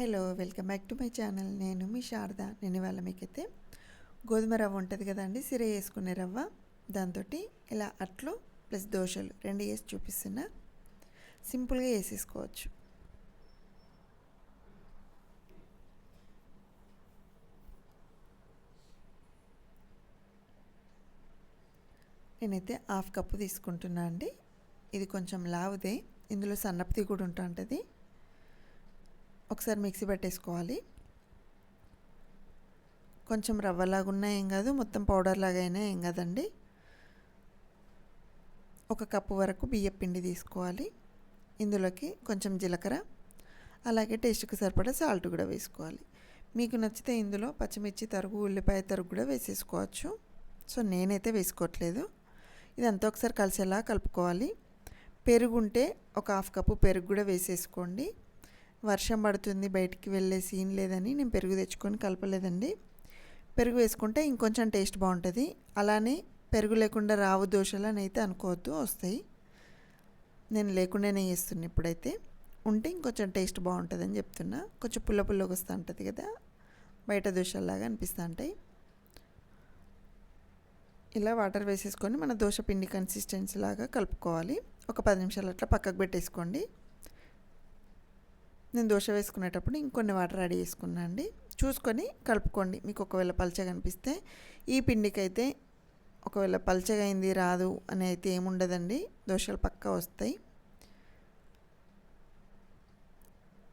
Hello welcome back to my channel. నేను మీ శారద. నేను ఇవాళ మీకైతే గోధుమ రవ్వ ఉంటుంది కదండి సిర వేసుకునే రవ్వ. దాంతో ఇలా అట్లు ప్లస్ దోశలు రెండు వేసి చూపిస్తున్నా. సింపుల్గా వేసేసుకోవచ్చు. నేనైతే హాఫ్ కప్పు తీసుకుంటున్నా అండి. ఇది కొంచెం లావుదే. ఇందులో సన్నపతి కూడా ఉంటుంటుంది. ఒకసారి మిక్సీ పెట్టేసుకోవాలి. కొంచెం రవ్వలాగా ఉన్నా ఏం కాదు మొత్తం పౌడర్ లాగా అయినా ఏం కాదండి. ఒక కప్పు వరకు బియ్య పిండి తీసుకోవాలి. ఇందులోకి కొంచెం జీలకర్ర అలాగే టేస్ట్కి సరిపడా సాల్ట్ కూడా వేసుకోవాలి. మీకు నచ్చితే ఇందులో పచ్చిమిర్చి తరుగు ఉల్లిపాయ తరుగు కూడా వేసేసుకోవచ్చు. సో నేనైతే వేసుకోవట్లేదు. ఇదంతా ఒకసారి కలిసేలా కలుపుకోవాలి. పెరుగు ఉంటే ఒక హాఫ్ కప్పు పెరుగు కూడా వేసేసుకోండి. వర్షం పడుతుంది బయటికి వెళ్ళే సీన్ లేదని నేను పెరుగు తెచ్చుకొని కలపలేదండి. పెరుగు వేసుకుంటే ఇంకొంచెం టేస్ట్ బాగుంటుంది. అలానే పెరుగు లేకుండా రావు దోశలు అని అయితే అనుకోవద్దు వస్తాయి. నేను లేకుండానే వేస్తున్నాను ఇప్పుడైతే. ఉంటే ఇంకొంచెం టేస్ట్ బాగుంటుందని చెప్తున్నా. కొంచెం పుల్ల పుల్లగా వస్తూ ఉంటుంది కదా బయట దోశల్లాగా అనిపిస్తూ ఉంటాయి. ఇలా వాటర్ వేసేసుకొని మన దోశ పిండి కన్సిస్టెన్సీ లాగా కలుపుకోవాలి. ఒక పది నిమిషాలు అట్లా పక్కకు పెట్టేసుకోండి. నేను దోశ వేసుకునేటప్పుడు ఇంకొన్ని వాటర్ యాడ్ చేసుకున్నా అండి. చూసుకొని కలుపుకోండి. మీకు ఒకవేళ పల్చగా అనిపిస్తే ఈ పిండికి అయితే ఒకవేళ పల్చగా అయింది రాదు అని అయితే ఏముండదండి దోశలు పక్కా వస్తాయి.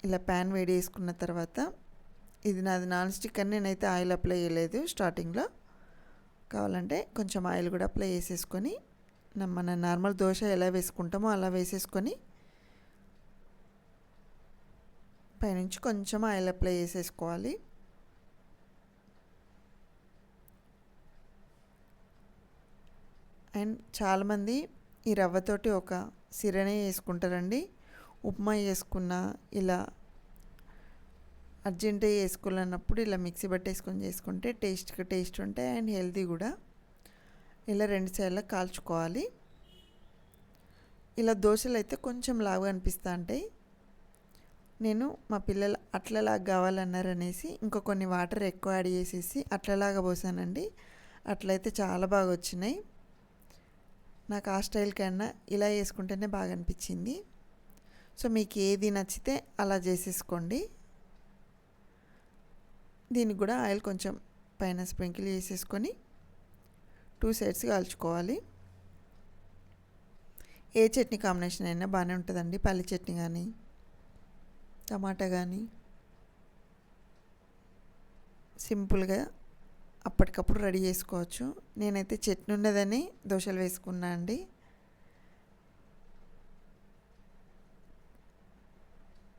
ఇలా ప్యాన్ వేడి వేసుకున్న తర్వాత ఇది నాది నాన్ స్టిక్ అని నేనైతే ఆయిల్ అప్లై చేయలేదు స్టార్టింగ్లో. కావాలంటే కొంచెం ఆయిల్ కూడా అప్లై చేసేసుకొని మన నార్మల్ దోశ ఎలా వేసుకుంటామో అలా వేసేసుకొని పైనుంచి కొంచెం ఆయిల్ అప్లై చేసేసుకోవాలి. అండ్ చాలామంది ఈ రవ్వతోటి ఒక సిరనే వేసుకుంటారండి ఉప్మా వేసుకున్న ఇలా అర్జెంటే వేసుకోవాలన్నప్పుడు ఇలా మిక్సీ పట్టేసుకొని చేసుకుంటే టేస్ట్గా టేస్ట్ ఉంటాయి అండ్ హెల్తీ కూడా. ఇలా రెండు సైడ్ల కాల్చుకోవాలి. ఇలా దోశలు అయితే కొంచెం లావుగా అనిపిస్తూ ఉంటాయి. నేను మా పిల్లలు అట్లలాగా కావాలన్నారనేసి ఇంకా కొన్ని వాటర్ ఎక్కువ యాడ్ చేసేసి అట్లలాగా పోసానండి. అట్లయితే చాలా బాగా వచ్చినాయి నాకు ఆ స్టైల్ కన్నా ఇలా వేసుకుంటేనే బాగా అనిపించింది సో మీకు ఏది నచ్చితే అలా చేసేసుకోండి. దీనికి కూడా ఆయిల్ కొంచెం పైన స్ప్రింకిల్ చేసేసుకొని టూ సైడ్స్ కాల్చుకోవాలి. ఏ చట్నీ కాంబినేషన్ అయినా బాగానే ఉంటుందండి పల్లి చట్నీ కానీ. టమాటా కానీ సింపుల్గా అప్పటికప్పుడు రెడీ చేసుకోవచ్చు. నేనైతే చట్నీ ఉండదని దోశలు వేసుకున్నా అండి.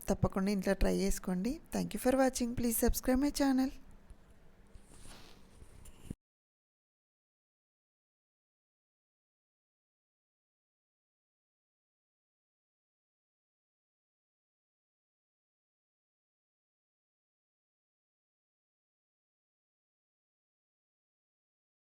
తప్పకుండా ఇంట్లో ట్రై చేసుకోండి. Thank you for watching. Please subscribe my channel.